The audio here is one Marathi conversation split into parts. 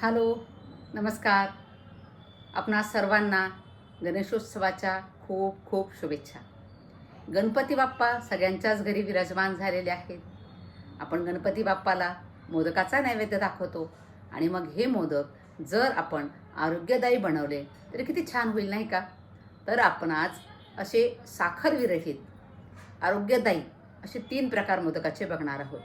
हॅलो नमस्कार. आपणा सर्वांना गणेशोत्सवाच्या खूप खूप शुभेच्छा. गणपती बाप्पा सगळ्यांच्याच घरी विराजमान झालेले आहेत. आपण गणपती बाप्पाला मोदकाचा नैवेद्य दाखवतो आणि मग हे मोदक जर आपण आरोग्यदायी बनवले तर किती छान होईल नाही का? तर आपण आज असे साखर विरहित आरोग्यदायी असे तीन प्रकार मोदकाचे बघणार आहोत.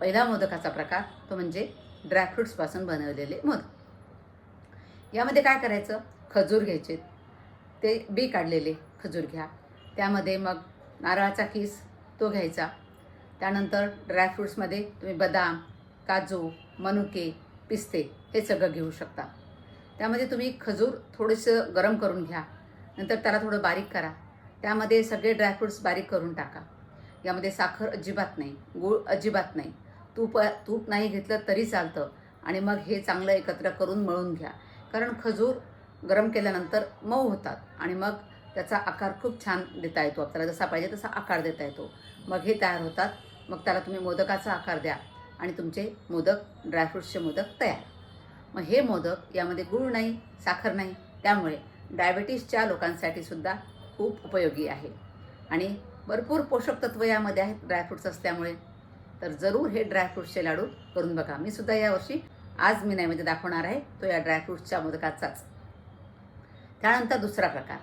पहिला मोदकाचा प्रकार तो म्हणजे ड्रायफ्रुट्सपासून बनवलेले मोदक यामध्ये काय करायचं? खजूर घ्यायचे. ते बी काढलेले खजूर घ्या. त्यामध्ये मग नारळाचा किस तो घ्यायचा. त्यानंतर ड्रायफ्रूट्समध्ये तुम्ही बदाम काजू मनुके पिस्ते हे सगळं घेऊ शकता. त्यामध्ये तुम्ही खजूर थोडंसं गरम करून घ्या. नंतर त्याला थोडं बारीक करा. त्यामध्ये सगळे ड्रायफ्रूट्स बारीक करून टाका. यामध्ये साखर अजिबात नाही गूळ अजिबात नाही. तूप तूप नाही घेतलं तरी चालतं. आणि मग हे चांगलं एकत्र करून मळून घ्या. कारण खजूर गरम केल्यानंतर मऊ होतात. आणि मग त्याचा आकार खूप छान देता येतो आपल्याला. जसा पाहिजे तसा आकार देता येतो. मग हे तयार होतात. मग त्याला तुम्ही मोदकाचा आकार द्या. आणि तुमचे मोदक ड्रायफ्रूट्सचे मोदक तयार. मग हे मोदक यामध्ये गूळ नाही साखर नाही. त्यामुळे डायबिटीसच्या लोकांसाठी सुद्धा खूप उपयोगी आहे. आणि भरपूर पोषक तत्व यामध्ये आहेत ड्रायफ्रूट्स असल्यामुळे. तर जरूर हे ड्रायफ्रूट्सचे लाडू करून बघा. मी सुद्धा यावर्षी आज मी नैवेद्य दाखवणार आहे. तो या ड्रायफ्रूट्सच्या मोदकाचाच. त्यानंतर दुसरा प्रकार.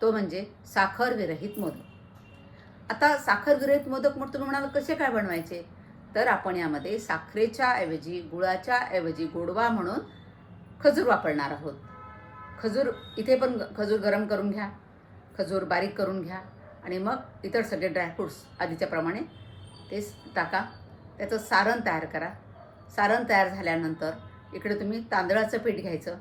तो म्हणजे साखर विरहित मोदक. आता साखर विरहित मोदक म्हणून तुम्ही म्हणाल कसे काय बनवायचे? तर आपण यामध्ये साखरेच्या ऐवजी गुळाच्या ऐवजी गोडवा म्हणून खजूर वापरणार आहोत. खजूर इथे पण खजूर गरम करून घ्या. खजूर बारीक करून घ्या. आणि मग इतर सगळे ड्रायफ्रूट्स आधीच्याप्रमाणे ते टाका. त्याचं सारण तयार करा. सारण तयार झाल्यानंतर इकडे तुम्ही तांदळाचं पीठ घ्यायचं.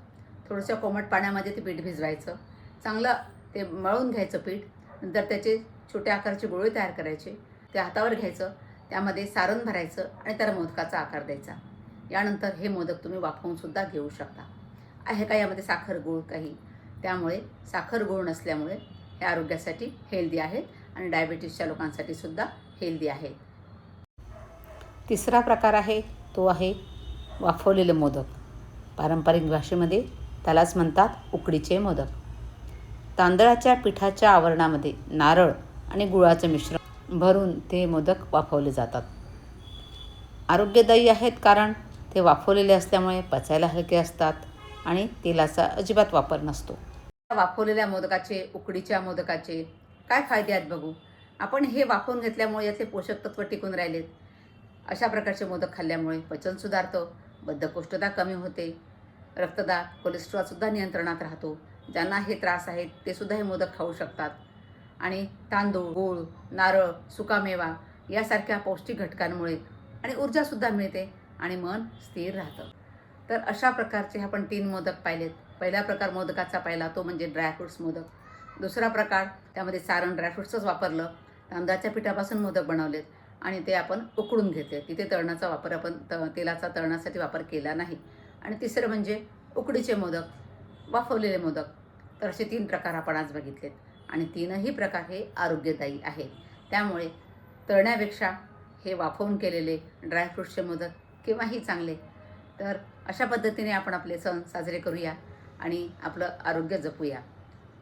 थोडंसं कोमट पाण्यामध्ये ते पीठ भिजवायचं. चांगलं ते मळून घ्यायचं पीठ. नंतर त्याचे छोट्या आकाराचे गोळे तयार करायचे. ते हातावर घ्यायचं. त्यामध्ये सारण भरायचं आणि त्याला मोदकाचा आकार द्यायचा. यानंतर हे मोदक तुम्ही वाफवूनसुद्धा घेऊ शकता. आहे का यामध्ये साखर गूळ काही? त्यामुळे साखर गूळ नसल्यामुळे हे आरोग्यासाठी हेल्दी आहेत आणि डायबिटीसच्या लोकांसाठी सुद्धा हेल्दी आहेत तिसरा प्रकार आहे तो आहे वाफवलेले मोदक. पारंपरिक भाषेमध्ये त्यालाच म्हणतात उकडीचे मोदक. तांदळाच्या पिठाच्या आवरणामध्ये नारळ आणि गुळाचं मिश्रण भरून ते मोदक वाफवले जातात. आरोग्यदायी आहेत कारण ते वाफवलेले असल्यामुळे पचायला हलके असतात आणि तेलाचा अजिबात वापर नसतो. वाफवलेल्या मोदकाचे उकडीच्या मोदकाचे काय फायदे आहेत बघू? आपण हे वाफवून घेतल्यामुळे यातले पोषक तत्व टिकून राहिलेत. अशा प्रकारचे मोदक खाल्ल्यामुळे पचन सुधारतं बद्धकोष्ठता कमी होते. रक्तदाब कोलेस्ट्रॉलसुद्धा नियंत्रणात राहतो. ज्यांना हे त्रास आहेत ते सुद्धा हे मोदक खाऊ शकतात. आणि तांदूळ गूळ नारळ सुकामेवा यासारख्या पौष्टिक घटकांमुळे आणि ऊर्जासुद्धा मिळते आणि मन स्थिर राहतं. तर अशा प्रकारचे आपण तीन मोदक पाहिलेत. पहिला प्रकार मोदकाचा पाहिला तो म्हणजे ड्रायफ्रुट्स मोदक. दुसरा प्रकार त्यामध्ये सारण ड्रायफ्रुट्सच वापरलं. तांदळाच्या पिठापासून मोदक बनवलेत. आणि ते आपण उकडून घेतले तिथे तळणाचा वापर आपण त तेलाचा तळणासाठी वापर केला नाही. आणि तिसरं म्हणजे उकडीचे मोदक वाफवलेले मोदक. तर असे तीन प्रकार आपण आज बघितलेत. आणि तीनही प्रकार हे आरोग्यदायी आहेत. त्यामुळे तळण्यापेक्षा हे वाफवून केलेले ड्रायफ्रूट्सचे मोदक केव्हाही चांगले. तर अशा पद्धतीने आपण आपले सण साजरे करूया आणि आपलं आरोग्य जपूया.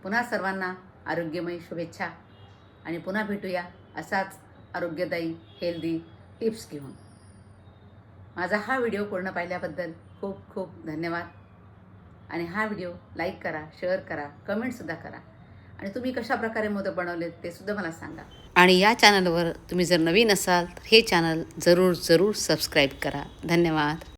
पुन्हा सर्वांना आरोग्यमयी शुभेच्छा. आणि पुन्हा भेटूया असाच आरोग्यदायी हेल्दी टिप्स घेऊन. माझा हा व्हिडिओ पूर्ण पाहिल्याबद्दल खूप खूप धन्यवाद. आणि हा व्हिडिओ लाईक करा शेअर करा कमेंटसुद्धा करा. आणि तुम्ही कशाप्रकारे मोदक बनवलेत ते सुद्धा मला सांगा. आणि या चॅनलवर तुम्ही जर नवीन असाल तर हे चॅनल जरूर जरूर सबस्क्राईब करा. धन्यवाद.